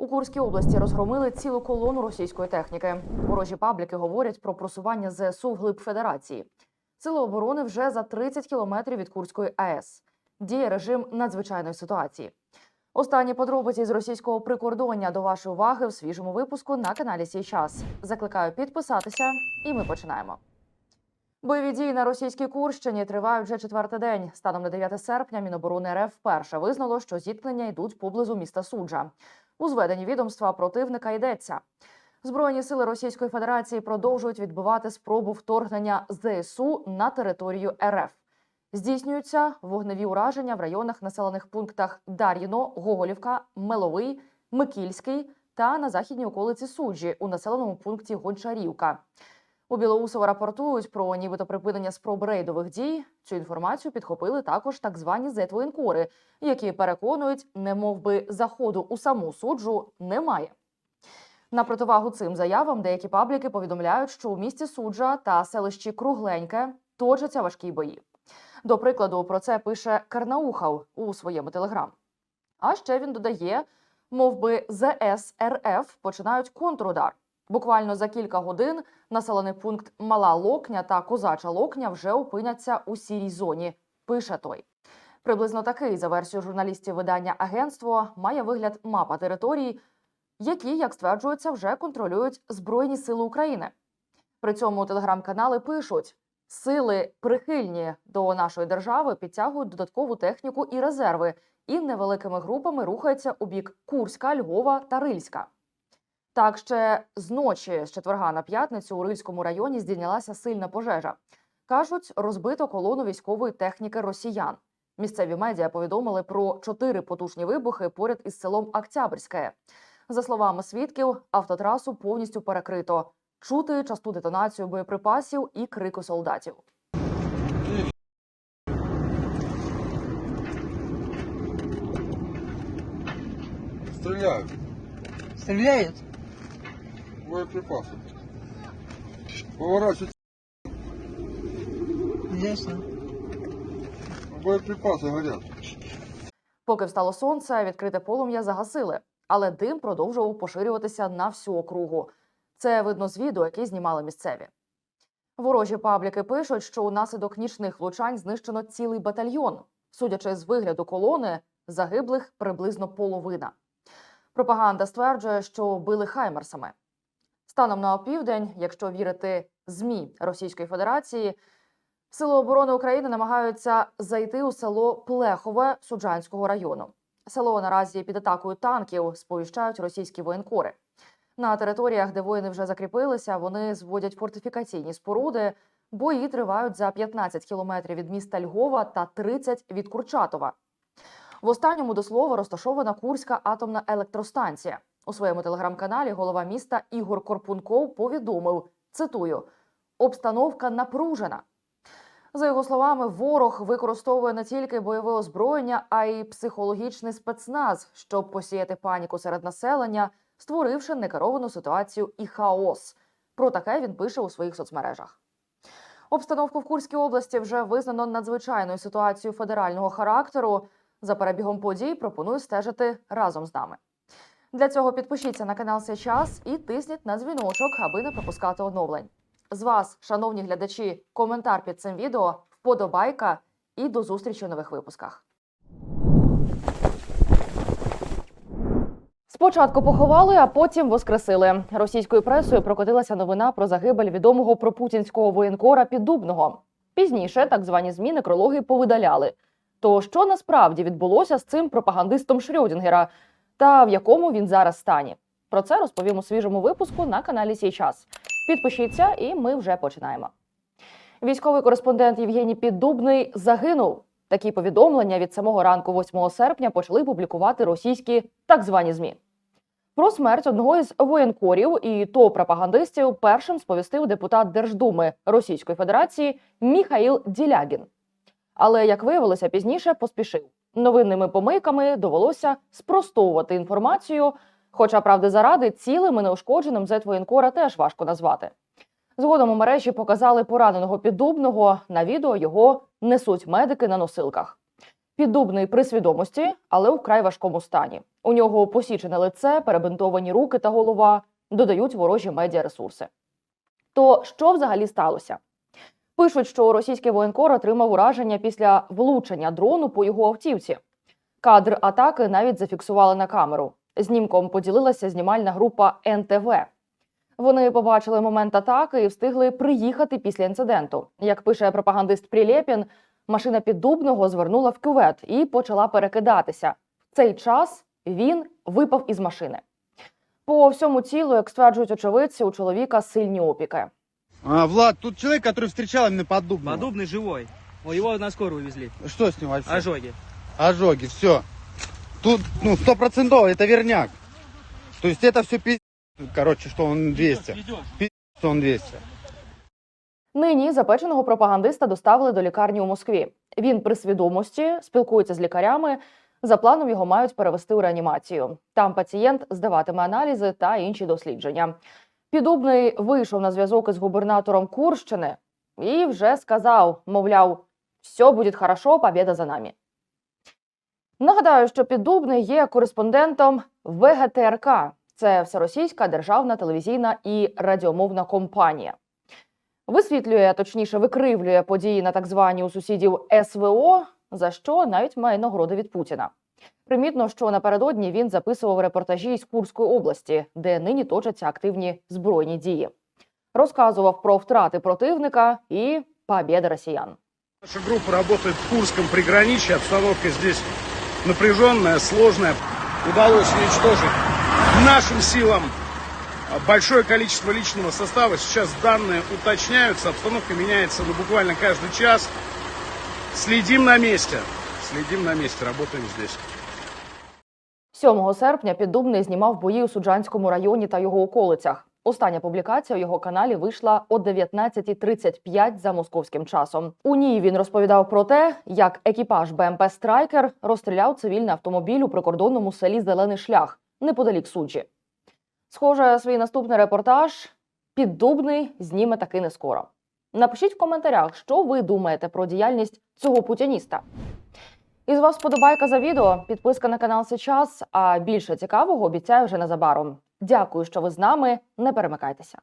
У Курській області розгромили цілу колону російської техніки. Ворожі пабліки говорять про просування ЗСУ вглиб Федерації. Сили оборони вже за 30 кілометрів від Курської АЕС. Діє режим надзвичайної ситуації. Останні подробиці з російського прикордоння до вашої уваги в свіжому випуску на каналі Сій час. Закликаю підписатися, і ми починаємо. Бойові дії на російській Курщині тривають вже четвертий день. Станом на 9 серпня Міноборони РФ вперше визнало, що зіткнення йдуть поблизу міста Суджа. У зведенні відомства противника йдеться. Збройні сили Російської Федерації продовжують відбивати спробу вторгнення ЗСУ на територію РФ. Здійснюються вогневі ураження в районах населених пунктах Дар'їно, Гоголівка, Меловий, Микільський та на західній околиці Суджі у населеному пункті Гончарівка. У Білоусово рапортують про нібито припинення спроб рейдових дій. Цю інформацію підхопили також так звані зетвоєнкори, які переконують, не би заходу у саму суджу немає. На противагу цим заявам деякі пабліки повідомляють, що у місті суджа та селищі Кругленьке точаться важкі бої. До прикладу, про це пише Карнаухав у своєму телеграм. А ще він додає, мов би ЗС починають контрудар. Буквально за кілька годин населений пункт Мала Локня та Козача Локня вже опиняться у сірій зоні. Пише той. Приблизно такий, за версією журналістів видання агентство, має вигляд мапа територій, які, як стверджується, вже контролюють Збройні Сили України. При цьому телеграм-канали пишуть: сили прихильні до нашої держави підтягують додаткову техніку і резерви, і невеликими групами рухаються у бік Курська, Львова та Рильська. Так, ще з ночі з четверга на п'ятницю у Рильському районі здійнялася сильна пожежа. Кажуть, розбито колону військової техніки росіян. Місцеві медіа повідомили про чотири потужні вибухи поряд із селом Октябрьське. За словами свідків, автотрасу повністю перекрито. Чути часту детонацію боєприпасів і крику солдатів. Стреляют. Стреляют? Боеприпасы. Поворачивать. Ясно. Боеприпасы горят. Поки встало сонце, відкрите полум'я загасили, але дим продовжував поширюватися на всю округу. Це видно з відео, які знімали місцеві. Ворожі пабліки пишуть, що унаслідок нічних влучань знищено цілий батальйон. Судячи з вигляду колони, загиблих приблизно половина. Пропаганда стверджує, що били хаймерсами. Станом на опівдень, якщо вірити ЗМІ Російської Федерації, Сили оборони України намагаються зайти у село Плехове Суджанського району. Село наразі під атакою танків сповіщають російські воєнкори. На територіях, де воїни вже закріпилися, вони зводять фортифікаційні споруди. Бої тривають за 15 кілометрів від міста Львова та 30 від Курчатова. В останньому до слова розташована Курська атомна електростанція. У своєму телеграм-каналі голова міста Ігор Корпунков повідомив: цитую: обстановка напружена. За його словами, ворог використовує не тільки бойове озброєння, а й психологічний спецназ, щоб посіяти паніку серед населення, створивши некеровану ситуацію і хаос. Про таке він пише у своїх соцмережах. Обстановку в Курській області вже визнано надзвичайною ситуацією федерального характеру. За перебігом подій пропоную стежити разом з нами. Для цього підпишіться на канал «Сей час і тисніть на дзвіночок, аби не пропускати оновлень. З вас, шановні глядачі, коментар під цим відео, вподобайка і до зустрічі у нових випусках. Спочатку поховали, а потім воскресили. Російською пресою прокотилася новина про загибель відомого пропутінського воєнкора Піддубного. Пізніше так звані змі некрологи повидаляли. То що насправді відбулося з цим пропагандистом Шрёдінгера та в якому він зараз стані? Про це розповім у свіжому випуску на каналі Сій час. Підпишіться, і ми вже починаємо. Військовий кореспондент Євгеній Піддубний загинув. Такі повідомлення від самого ранку 8 серпня почали публікувати російські так звані змі. Про смерть одного із воєнкорів і то пропагандистів першим сповістив депутат Держдуми Російської Федерації Міхаїл Ділягін. Але як виявилося пізніше, поспішив новинними помийками довелося спростовувати інформацію. Хоча, правди заради, цілим і неушкодженим зет воєнкора теж важко назвати. Згодом у мережі показали пораненого піддубного. На відео його несуть медики на носилках. Піддубний при свідомості, але у вкрай важкому стані. У нього посічене лице, перебинтовані руки та голова, додають ворожі медіаресурси. То що взагалі сталося? Пишуть, що російський воєнкор отримав ураження після влучення дрону по його автівці. Кадр атаки навіть зафіксували на камеру. Знімком поділилася знімальна група НТВ. Вони побачили момент атаки і встигли приїхати після інциденту. Як пише пропагандист Прилєпін, машина піддубного звернула в кювет і почала перекидатися. В цей час він випав із машини. По всьому тілу, як стверджують очевидці, у чоловіка сильні опіки. А, Влад, тут человек, который встречал именно поддубного. Подобный живой. О, его на скорую везли. Что с ним вообще? Ожоги. Ожоги, все. Тут, ну, стопроцентово, это верняк. То есть это все пиздец, короче, что он 200. Пиздец, что он 200. Нині запеченого пропагандиста доставили до лікарні у Москві. Він при свідомості спілкується з лікарями. За планом його мають перевести у реанімацію. Там пацієнт здаватиме аналізи та інші дослідження. Підубний вийшов на зв'язок із губернатором Курщини і вже сказав: мовляв, все буде хорошо, побєда за нами. Нагадаю, що Піддубний є кореспондентом ВГТРК. Це всеросійська державна телевізійна і радіомовна компанія. Висвітлює, точніше, викривлює події на так звані у сусідів СВО, за що навіть має нагороди від Путіна. Примітно, що напередодні він записував репортажі із Курської області, де нині точаться активні збройні дії. Розказував про втрати противника і побєди росіян. Наша группа работает в Курском приграничье. Обстановка здесь напряженная, сложная. Удалось уничтожить нашим силам большое количество личного состава. Сейчас данные уточняются, обстановка меняется ну, буквально каждый час. Следим на месте. Следим на месте, работаем здесь. 7 серпня Піддубний знімав бої у Суджанському районі та його околицях. Остання публікація у його каналі вийшла о 19.35 за московським часом. У ній він розповідав про те, як екіпаж БМП Страйкер розстріляв цивільний автомобіль у прикордонному селі Зелений шлях неподалік суджі. Схоже, свій наступний репортаж Піддубний зніме таки не скоро. Напишіть в коментарях, що ви думаєте про діяльність цього путініста. з вас вподобайка за відео, підписка на канал сейчас. А більше цікавого обіцяю вже незабаром. Дякую, що ви з нами. Не перемикайтеся.